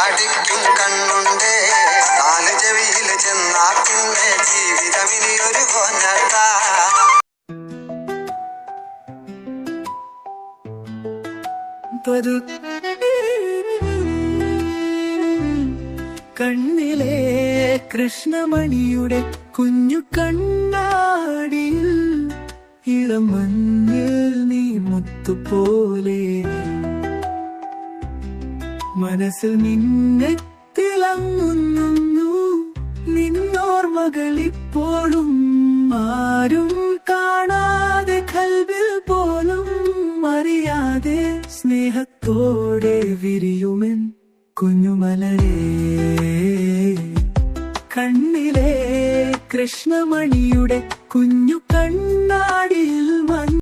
അടിക്കും കണ്ണുണ്ടേ. കണ്ണിലെ കൃഷ്ണമണിയുടെ കുഞ്ഞു കണ്ണാടിയിൽ ഇളം മഞ്ഞിൽ നീ മുത്തുപോലെ മനസ്സിൽ നിന്നെ തിളങ്ങുന്നു നിന്നോർമകൾ ഇപ്പോഴും ആരും കാണാതെ കൽവിൽ പോലും അറിയാതെ സ്നേഹത്തോടെ വിരിയുമെൻ കുഞ്ഞുമലരേ. കണ്ണിലെ കൃഷ്ണമണിയുടെ കുഞ്ഞു കണ്ണാടിയിൽ